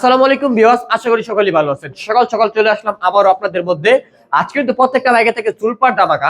আসসালামু আলাইকুম বিওয়াস আশা করি সকলেই ভালো আছেন। সকাল সকাল চলে আসলাম আবারও আপনাদের মধ্যে। আজকে কিন্তু প্রত্যেকটা বাইকে থেকে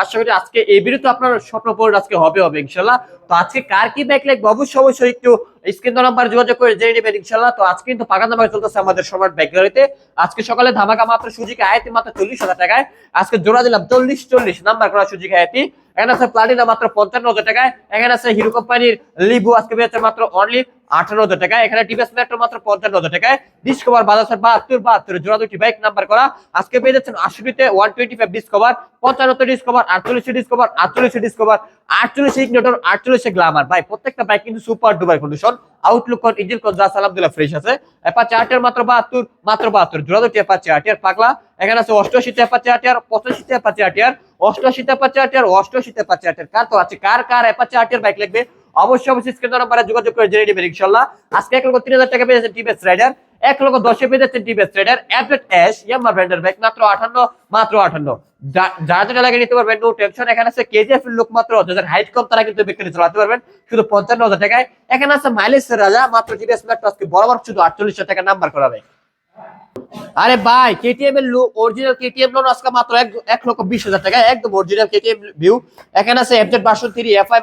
আশা করি আজকে এই তো আপনার স্বপ্ন আজকে হবে হবে, ইনশাল্লাহ। তো আজকে কার কি বাইক লাগবে? অবশ্যই অবশ্যই একটু স্ক্রিন নাম্বার যোগাযোগ করে জেনে নেবেন, ইনশাল্লাহ। তো আজকে কিন্তু পাকা দামাকা চলতেছে আমাদের সবার গাড়িতে। আজকে সকালে ধামাকা মাত্র সুজিকে আয়াতি মাত্র চল্লিশ হাজার টাকায়। আজকে জোড়া দিলাম চল্লিশ চল্লিশ। নাম্বার করা সুজিকে আয়াতি। এখানে আছে প্লাটিনা মাত্র পঞ্চান্ন হাজার টাকায় এখানে আছে হিরো কোম্পানির লিবু আজকে পেয়েছে মাত্র অনলি আঠারো হাজার টাকায়, এখানে টিভিএস মেট্রো মাত্র পঞ্চান্ন হাজার টাকায় ডিসকভার বাজার বাহাত্তর বাহাত্তর, জোড়া দুটি বাইক নাম্বার করা। আজকে পেয়ে যাচ্ছেন আশিটিতে ওয়ান টোয়েন্টি ফাইভ ডিসকভার পঞ্চান্নতে ডিসকভার আটচল্লিশে ডিসকভার আটচল্লিশে ডিসকভার আটচল্লিশে ইগনোটর আটচল্লিশে গ্লামার ভাই, প্রত্যেকটা বাইক কিন্তু সুপার ডুবার কন্ডিশন আউটলুক কোন ইঞ্জিন কোন জাস আলহামদুলিল্লাহ ফ্রেশ আছে। অ্যাপাচে আটের মাত্র বাহাত্তর মাত্র বাহাত্তর, জোড়া দুটি অ্যাপাচে আটিয়ার পাগলা। এখানে আছে অষ্টআশিতে অ্যাপাচে আটিয়ার পঁচাশিতে অ্যাপাচে আটিয়ার আটিয়ার অষ্টআশিতে অ্যাপাচে আটিয়ার কার তো আছে? কার কার আটিয়ার বাইক লাগবে? অবশ্যই অবশ্যই স্ক্রিন নাম্বারে যোগাযোগ করে জেনে নেবেন, ইনশাল্লাহ। আজকে এক লক্ষ তিন হাজার টাকা পেয়েছেন রাইডার এক লক্ষ দশে রাইডার ব্র্যান্ডের মাত্র আঠান্ন মাত্র আঠান্ন। যারা যেটা লাগে নিতে পারবেন নো টেনশন এখানে আছে কেজিএফ এর লোক মাত্র, যাদের হাইট কম, তারা কিন্তু বিক্রি চালাতে পারবেন। শুধু পঞ্চান্ন হাজার টাকায়। এখানে আছে মাইলেজ রাজা, মাত্র আজকে বরাবর শুধু আটচল্লিশ টাকা নাম্বার করাবে। আরে ভাই কেটিএম এর অরিজিনাল লোন আজকে মাত্র লক্ষ বিশ হাজার একদম অরিজিনাল ভিউ এখানে আছে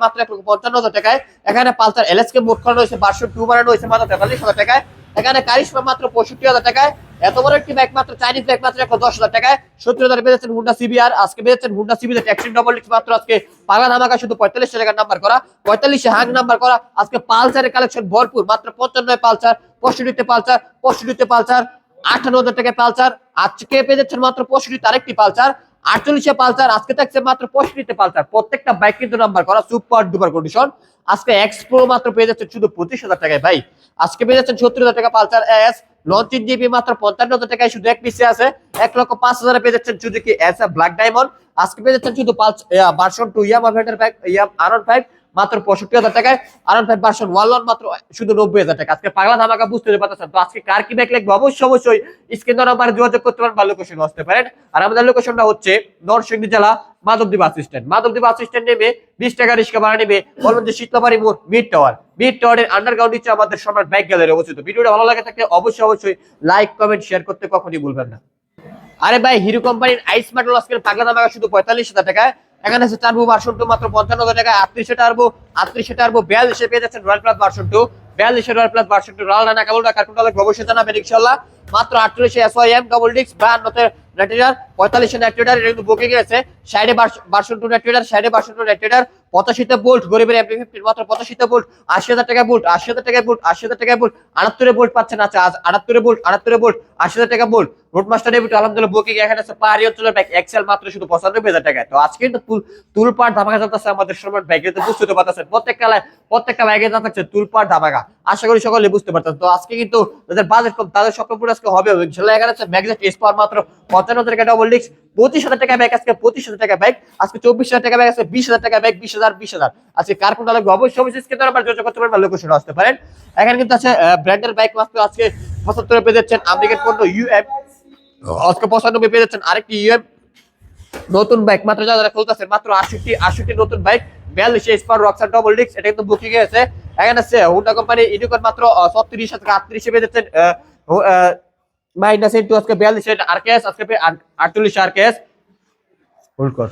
মাত্র লক্ষ পঞ্চান্ন হাজার এখানে মোট করানো হয়েছে মাত্র তেতাল্লিশ হাজার এখানে কারিশমা মাত্র পঁয়ষট্টি হাজার এত বড় একটি ব্যাগ মাত্র চাইনিজ ব্যাগ মাত্র হাজার হাজার সিবিআর আজকে পেয়েছেন হুন্ডা সিবি ট্যাক্সি ডবল মাত্র আজকে পাগলা ধামাকা, শুধু পঁয়তাল্লিশ টাকার নাম্বার করা। পঁয়তাল্লিশে হাং নাম্বার করা। আজকে পালসারের কালেকশন ভরপুর, মাত্র পঞ্চান্ন পালসার, পঁয়ষট্টিতে পালসার পঁয়ষট্টিতে পালসার। আঠান্ন হাজার টাকায় পালসার। আজকে পেয়ে যাচ্ছেন মাত্র পঁয়ষট্টিতে আরেকটি পালসার। আটচল্লিশে পালসার, আজকে থাকছে মাত্র পঁয়ষট্টিতে পালসার। প্রত্যেকটা বাইক কিন্তু নাম্বার করা সুপার ডুপার কন্ডিশন আজকে এক্সপ্রো মাত্র পেয়ে যাচ্ছেন শুধু পঁচিশ হাজার টাকায় ভাই। আজকে পেয়ে যাচ্ছেন সত্তর হাজার টাকা পালসার এস লঞ্চিন জিবি মাত্র পঞ্চান্ন হাজার টাকায় শুধু এক পিসে আছে। এক লক্ষ পাঁচ হাজারে পেয়ে যাচ্ছেন শুধু কি এস ব্ল্যাক ডায়মন্ড আজকে পেয়ে যাচ্ছেন শুধু পালস ভার্সন টু ইয়ামা ভেন্ডার ব্যাগ ইয়াম আর ফাইভ মাত্র পঁয়ষট্টি হাজার টাকায় আর ফাইভ ভার্সন ওয়ান লন মাত্র শুধু নব্বই হাজার টাকা। আজকে পাগলা ধামাকা বুঝতে পারতেছেন। তো আজকে কার কি ব্যাগ লাগবে? অবশ্যই অবশ্যই স্ক্রিন নাম্বারে যোগাযোগ করতে পারেন বা লোকেশন আসতে পারেন। আর আমাদের লোকেশনটা হচ্ছে নরসিংদী জেলা Madhabdi bus stand Madhabdi bus stand নেমে বিশ টাকা রিক্সা ভাড়া নেবে। বলবেন যে শীতলাবাড়ি মোড় মিড টাওয়ার মিড টাওয়ারের আন্ডারগ্রাউন্ড হচ্ছে আমাদের সম্রাট ব্যাগ গ্যালারি অবস্থিত। ভিডিওটা ভালো লাগে থাকলে অবশ্যই অবশ্যই লাইক কমেন্ট শেয়ার করতে কখনই ভুলবেন না। আরে ভাই, হিরো কোম্পানির আইস মেটাল আজকের পাগলা দাম শুধু পঁয়তাল্লিশ হাজার টাকায়। এখানে আছে টার্বো ভার্সন টু মাত্র পঞ্চান্ন হাজার টাকা আটত্রিশে টার্বো আটত্রিশে টার্বো বিয়াল্লিশে পেয়ে যাচ্ছেন রয়্যাল প্লাস ভার্সন টু বিয়াল্লিশে রয়্যাল প্লাস ভার্সন টু রাল রানা কাবুল কার্টুন ডালে অবশ্যই জানাবেন ইনশাল্লাহ মাত্র আটত্রিশে এস ওয়াই এম ডবল ডিক্স বাহান্নতে নেটেডার পঁয়তাল্লিশে নেটেডার এটা কিন্তু বুকিং আছে সাইডে ভার্সন টু নেটেডার সাইডে ভার্সন টু নেটেডার পঁচাশিতে বোল্ট গরিবের এমপি ফিফটিন মাত্র বোল্ট আশি হাজার টাকা বোল্ট আশি হাজার টাকা বোল্ট আশি হাজার টাকা বোল্ট আটাত্তরে বোল্ট পাচ্ছেন আচ্ছা আজ আটাত্তরে বোল্ট আটাত্তরে বোল্ট আশি হাজার টাকা বোল্ট রোড মাস্টার ডেবিট এখানে আছে পাহাড়ি অঞ্চলের ব্যাগ এক্সেল মাত্র শুধু পঁচানব্বই হাজার টাকা তো আজকে কিন্তু তুল তুলপাট ধামাকা চলতেছে আমাদের সময় ব্যাগে তো বুঝতে পারতেছেন, প্রত্যেকটা প্রত্যেকটা ব্যাগে যা থাকছে তুলপাট ধামাকা। আশা করি সকলে বুঝতে পারতেন তো আজকে কিন্তু যাদের বাজেট কম, তাদের স্বপ্ন পুরো আজকে হবে আছে পাওয়ার মাত্র হাজার টাকা ডবল ডিক্স পঁচিশ হাজার টাকা ব্যাগ আজকে পঁচিশ হাজার টাকা ব্যাগ আজকে চব্বিশ হাজার টাকা ব্যাগ আছে বিশ হাজার টাকা ব্যাগ বিশ হাজার বিশ হাজার। আজকে কার কোনটা লাগবে অবশ্যই অবশ্যই স্ক্রিনে আবার যোগাযোগ করতে পারেন, বা লোকেশন আসতে পারেন। এখানে কিন্তু আছে ব্র্যান্ডের বাইক মাত্র আজকে পঁচাত্তরে পেয়ে যাচ্ছেন। আমেরিকান পণ্য ইউএম আজকে পঁচানব্বই পেয়ে যাচ্ছেন। আরেকটি ইউএম নতুন বাইক মাত্র যারা খুলতেছেন, মাত্র আটষট্টি আটষট্টি নতুন বাইক বিয়াল্লিশে স্পার রক্সার ডবল ডিক্স এটা কিন্তু বুকিং এ এখানে আছে হুন্ডা কোম্পানি ইডিকন মাত্র ছত্রিশ থেকে আটত্রিশে পেয়ে যাচ্ছেন মাইনাস ইন্টু আজকে বিয়াল্লিশে আরকেএস আজকে আটচল্লিশে হোল্ড কর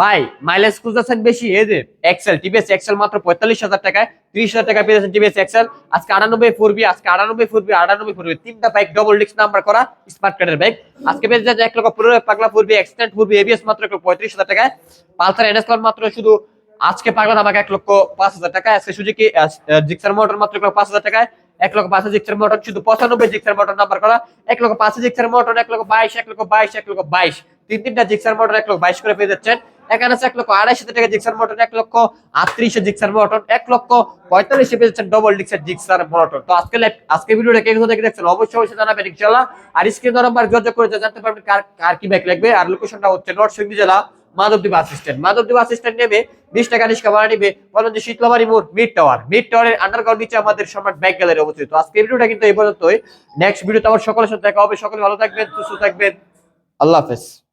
ভাই মাইলেজ খুঁজতেছেন বেশি এই যে এক্সেল টিভিএস এক্সেল মাত্র পঁয়তাল্লিশ হাজার টাকায় ত্রিশ হাজার টাকা পেয়েছেন টিভিএস এক্সেল আজকে আটানব্বই ফুরবি আজকে আটানব্বই ফুরবি আটানব্বই ফুরবি। তিনটা বাইক ডবল ডিক্স নাম্বার করা স্মার্ট কার্ডের বাইক আজকে পেয়ে যাচ্ছে এক লক্ষ পনেরো পাগলা ফুরবি এক্সটেন্ট ফুরবি এবিএস মাত্র এক লক্ষ পঁয়ত্রিশ হাজার টাকায়। পালসার এনএস মাত্র শুধু আজকে পাগলা আমাকে এক লক্ষ পাঁচ হাজার টাকা আজকে সুজুকি জিক্সার মোটর মাত্র এক লক্ষ পাঁচ হাজার টাকায়। এক লক্ষ পাঁচ হাজার শুধু পঁচানব্বই নাম্বার করা। এক লক্ষ পাঁচ হাজার জিক্সার মোটর এক লক্ষ বাইশ, এক লক্ষ বাইশ, এক লক্ষ বাইশ। তিন তিনটা জিক্সার এক লক্ষ বাইশ করে পেয়ে যাচ্ছেন। এখানে আছে এক লক্ষ টাকা জিক্সার এক লক্ষ জিক্সার এক লক্ষ পঁয়তাল্লিশে পেয়ে যাচ্ছেন ডবল ডিক্সের জিক্সার তো আজকে আজকে ভিডিওটা দেখছেন? অবশ্যই অবশ্যই জানাবেন ইনশাল্লাহ আর স্ক্রিন নাম্বার যোগাযোগ করে জানতে পারবেন কার কার কি ব্যাগ লাগবে। আর লোকেশনটা হচ্ছে নরসিংদী জেলা মাধবদ্বীপ বাস স্ট্যান্ড আসিস্ট্যান্ট নেবে, বিশ টাকা রিক্সা ভাড়া নিবে বলেন যে শীতলাবাড়ি মোড় মিড টাওয়ার মিড টাওয়ারের আন্ডারগ্রাউন্ড নিচে আমাদের সম্রাট ব্যাগ গ্যালারি অবস্থিত। আজকে ভিডিওটা কিন্তু এই পর্যন্তই। নেক্সট ভিডিওতে আমার সকলের সাথে দেখা হবে। সকলে ভালো থাকবেন, সুস্থ থাকবেন। আল্লাহ হাফেজ।